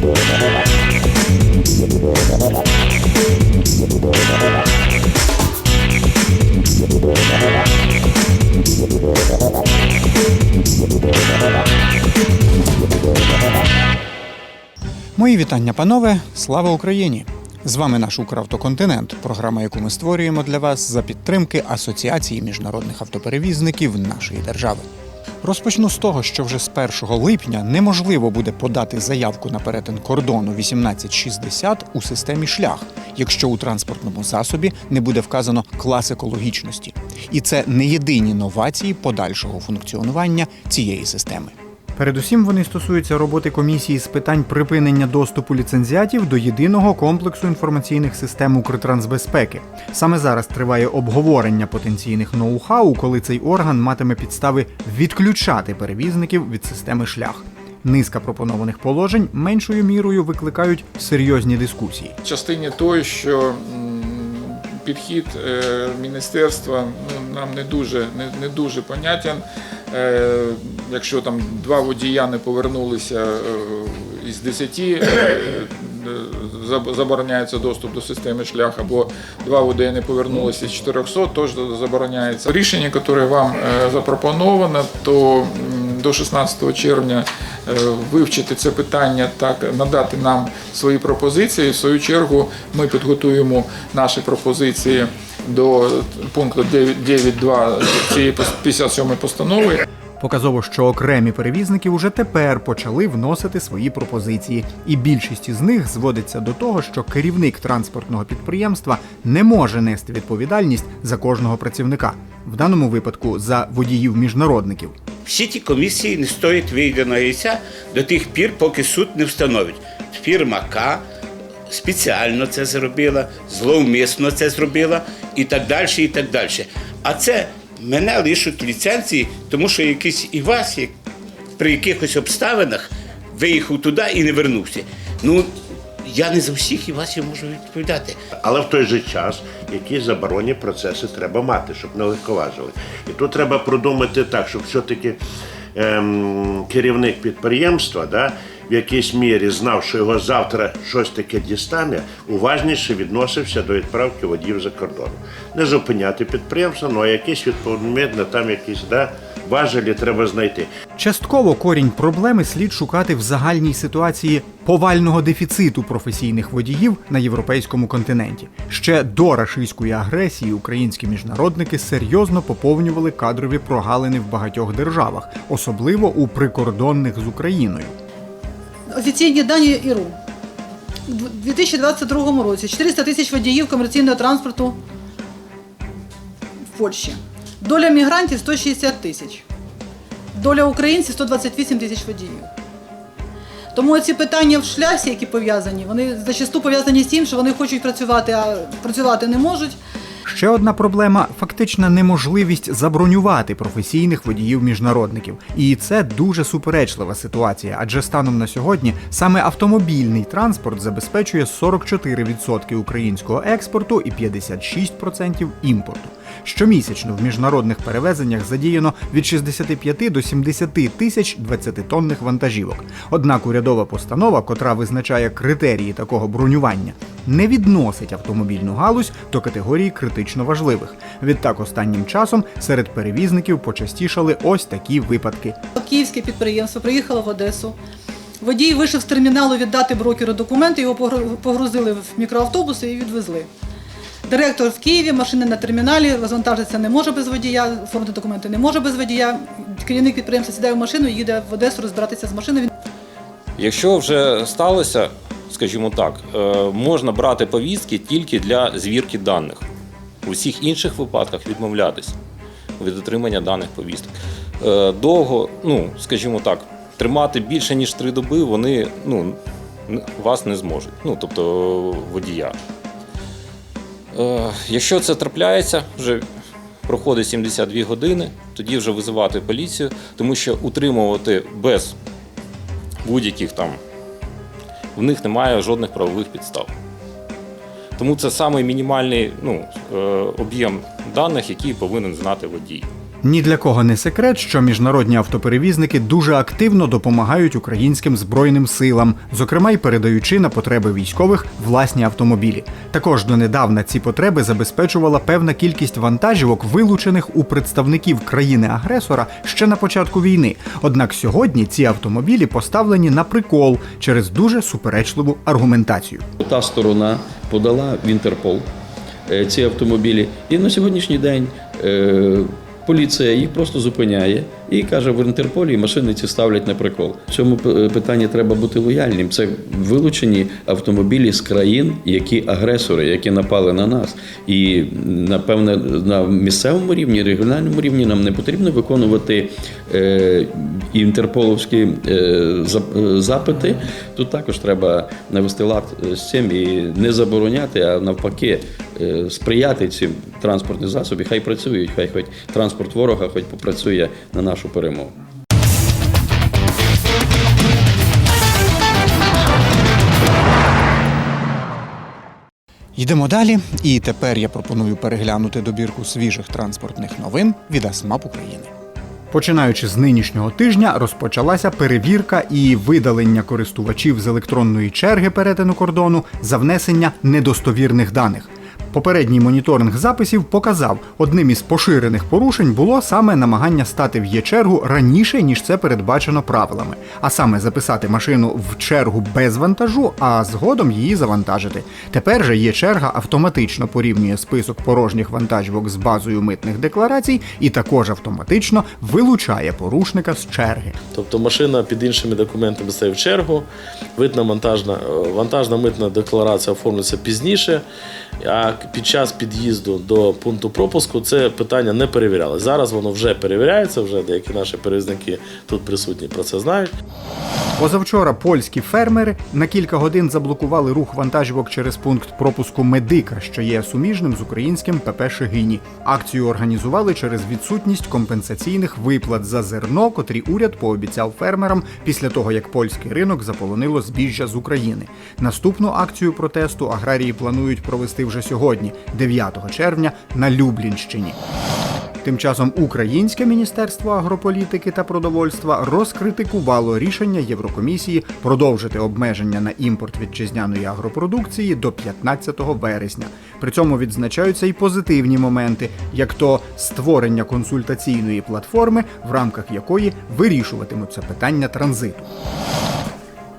Мої вітання, панове! Слава Україні! З вами наш Укравтоконтинент, програма, яку ми створюємо для вас за підтримки Асоціації міжнародних автоперевізників нашої держави. Розпочну з того, що вже з 1 липня неможливо буде подати заявку на перетин кордону 1860 у системі шлях, якщо у транспортному засобі не буде вказано клас екологічності. І це не єдині новації подальшого функціонування цієї системи. Передусім вони стосуються роботи комісії з питань припинення доступу ліцензіатів до єдиного комплексу інформаційних систем Укртрансбезпеки. Саме зараз триває обговорення потенційних ноу-хау, коли цей орган матиме підстави відключати перевізників від системи шлях. Низка пропонованих положень меншою мірою викликають серйозні дискусії. Частині той, що підхід е, міністерства ну, нам не дуже, не, не дуже понятен. Е, Якщо там два водія не повернулися е, із 10, е, забороняється доступ до системи шлях, або два водія не повернулися з 400, теж забороняється. Рішення, яке вам запропоновано, то до 16 червня вивчити це питання, так надати нам свої пропозиції. В свою чергу ми підготуємо наші пропозиції до пункту 9.2 цієї 57 постанови. Показово, що окремі перевізники уже тепер почали вносити свої пропозиції, і більшість із них зводиться до того, що керівник транспортного підприємства не може нести відповідальність за кожного працівника, в даному випадку за водіїв-міжнародників. Всі ті комісії не стоять вийденого яйця до тих пір, поки суд не встановить. Фірма К спеціально це зробила, зловмисно це зробила і так далі, і так далі. А це мене лишуть ліцензії, тому що якийсь Івас як- при якихось обставинах виїхав туди і не вернувся. Ну, я не за всіх Івасів можу відповідати. Але в той же час якісь заборонні процеси треба мати, щоб не легковажили. І тут треба продумати так, щоб все-таки ем, керівник підприємства да, в якійсь мірі знав, що його завтра щось таке дістане, уважніше відносився до відправки водіїв за кордон. Не зупиняти підприємство, ну а якісь відповідно там якісь да, важелі треба знайти. Частково корінь проблеми слід шукати в загальній ситуації повального дефіциту професійних водіїв на європейському континенті. Ще до рашистської агресії українські міжнародники серйозно поповнювали кадрові прогалини в багатьох державах, особливо у прикордонних з Україною. Офіційні дані ІРУ. У 2022 році 400 тисяч водіїв комерційного транспорту в Польщі. Доля мігрантів 160 тисяч. Доля українців 128 тисяч водіїв. Тому ці питання в шлясі, які пов'язані, вони зачасту пов'язані з тим, що вони хочуть працювати, а працювати не можуть. Ще одна проблема фактична неможливість забронювати професійних водіїв-міжнародників. І це дуже суперечлива ситуація, адже станом на сьогодні саме автомобільний транспорт забезпечує 44% українського експорту і 56% імпорту. Щомісячно в міжнародних перевезеннях задіяно від 65 до 70 тисяч 20-тонних вантажівок. Однак урядова постанова, котра визначає критерії такого бронювання, не відносить автомобільну галузь до категорії критично важливих. Відтак, останнім часом серед перевізників почастішали ось такі випадки. Київське підприємство приїхало в Одесу. Водій вийшов з терміналу віддати брокеру документи, його погру- погрузили в мікроавтобуси і відвезли. Директор в Києві, машина на терміналі, розвантажитися не може без водія, оформити документи не може без водія. Керівник підприємства сідає в машину і їде в Одесу розбиратися з машиною. Якщо вже сталося, скажімо так, е, можна брати повістки тільки для звірки даних. У всіх інших випадках відмовлятись від отримання даних повісток. Е, Довго, ну, скажімо так, тримати більше ніж три доби вони ну, вас не зможуть. Ну, тобто водія. Е, Якщо це трапляється, вже проходить 72 години, тоді вже визивати поліцію, тому що утримувати без будь-яких там в них немає жодних правових підстав. Тому це самий мінімальний ну, е, об'єм даних, який повинен знати водій. Ні для кого не секрет, що міжнародні автоперевізники дуже активно допомагають українським збройним силам, зокрема й передаючи на потреби військових власні автомобілі. Також донедавна ці потреби забезпечувала певна кількість вантажівок, вилучених у представників країни-агресора ще на початку війни. Однак сьогодні ці автомобілі поставлені на прикол через дуже суперечливу аргументацію. Та сторона подала в Інтерпол е, ці автомобілі. І на сьогоднішній день е, поліція їх просто зупиняє і каже, в Інтерполі машини ці ставлять на прикол. В цьому п- питанні треба бути лояльним. Це вилучені автомобілі з країн, які агресори, які напали на нас. І напевне на місцевому рівні, регіональному рівні нам не потрібно виконувати е, інтерполовські е, е, запити. Тут також треба навести лад е, з цим і не забороняти, а навпаки е, сприяти цим транспортним засобам. Хай працюють, хай хоч транспорт ворога, хоч попрацює на нашу перемогу. Йдемо далі, і тепер я пропоную переглянути добірку свіжих транспортних новин від АСМАП України. Починаючи з нинішнього тижня, розпочалася перевірка і видалення користувачів з електронної черги перетину кордону за внесення недостовірних даних. Попередній моніторинг записів показав, одним із поширених порушень було саме намагання стати в є-чергу раніше, ніж це передбачено правилами, а саме записати машину в чергу без вантажу, а згодом її завантажити. Тепер же є-черга автоматично порівнює список порожніх вантажівок з базою митних декларацій і також автоматично вилучає порушника з черги. Тобто машина під іншими документами стає в чергу, видна монтажна, е, вантажна митна декларація оформлюється пізніше, а під час під'їзду до пункту пропуску це питання не перевірялося. Зараз воно вже перевіряється, вже деякі наші перевізники тут присутні про це знають. Позавчора польські фермери на кілька годин заблокували рух вантажівок через пункт пропуску Медика, що є суміжним з українським ПП Шегині. Акцію організували через відсутність компенсаційних виплат за зерно, котрі уряд пообіцяв фермерам після того, як польський ринок заполонило збіжжя з України. Наступну акцію протесту аграрії планують провести вже сьогодні, 9 червня, на Люблінщині. Тим часом Українське міністерство агрополітики та продовольства розкритикувало рішення Єврокомісії продовжити обмеження на імпорт вітчизняної агропродукції до 15 вересня. При цьому відзначаються й позитивні моменти, як то створення консультаційної платформи, в рамках якої вирішуватимуться питання транзиту.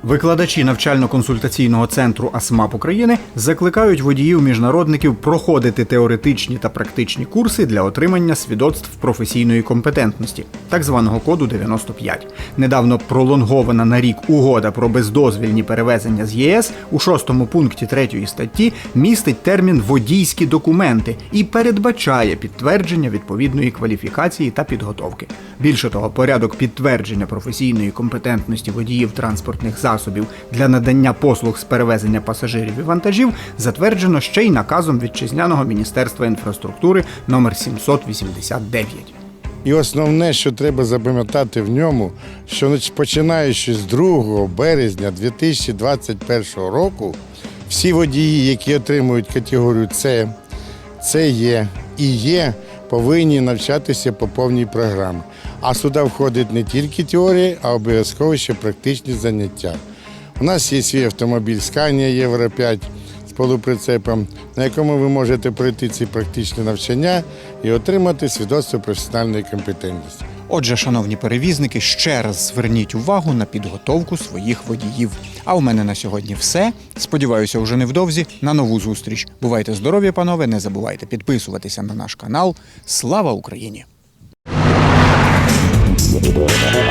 Викладачі навчально-консультаційного центру АСМАП України закликають водіїв-міжнародників проходити теоретичні та практичні курси для отримання свідоцтв професійної компетентності, так званого коду 95. Недавно пролонгована на рік угода про бездозвільні перевезення з ЄС у шостому пункті третьої статті містить термін водійські документи і передбачає підтвердження відповідної кваліфікації та підготовки. Більше того, порядок підтвердження професійної компетентності водіїв транспортних засобів для надання послуг з перевезення пасажирів і вантажів затверджено ще й наказом вітчизняного міністерства інфраструктури номер 789. І основне, що треба запам'ятати в ньому, що починаючи з 2 березня 2021 року, всі водії, які отримують категорію С, СЕ і Є, повинні навчатися по повній програмі. А сюди входить не тільки теорія, а обов'язково ще практичні заняття. У нас є свій автомобіль Scania Євро 5 з полуприцепом, на якому ви можете пройти ці практичні навчання і отримати свідоцтво професіональної компетентності. Отже, шановні перевізники, ще раз зверніть увагу на підготовку своїх водіїв. А у мене на сьогодні все. Сподіваюся, уже невдовзі на нову зустріч. Бувайте здорові, панове! Не забувайте підписуватися на наш канал. Слава Україні! Música